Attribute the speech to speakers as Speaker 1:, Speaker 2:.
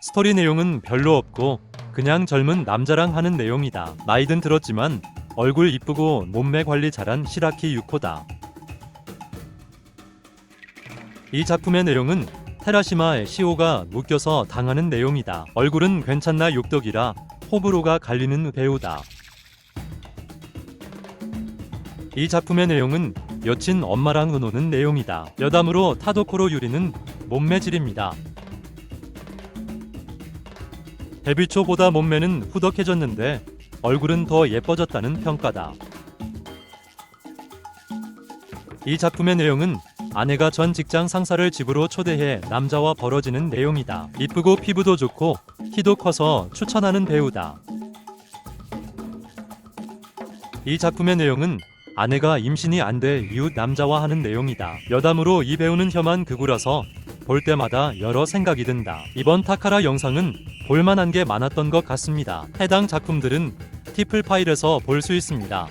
Speaker 1: 스토리 내용은 별로 없고 그냥 젊은 남자랑 하는 내용이다. 나이든 들었지만 얼굴 이쁘고 몸매 관리 잘한 시라키 유코다. 이 작품의 내용은 테라시마의 시오가 묶여서 당하는 내용이다. 얼굴은 괜찮나 육덕이라 호불호가 갈리는 배우다. 이 작품의 내용은 여친 엄마랑 노는 내용이다. 여담으로 타도코로 유리는 몸매질입니다. 데뷔 초보다 몸매는 후덕해졌는데 얼굴은 더 예뻐졌다는 평가다. 이 작품의 내용은 아내가 전 직장 상사를 집으로 초대해 남자와 벌어지는 내용이다. 이쁘고 피부도 좋고 키도 커서 추천하는 배우다. 이 작품의 내용은 아내가 임신이 안 돼 이웃 남자와 하는 내용이다. 여담으로 이 배우는 혐한 극우라서 볼 때마다 여러 생각이 든다. 이번 타카라 영상은 볼만한 게 많았던 것 같습니다. 해당 작품들은 티플 파일에서 볼 수 있습니다.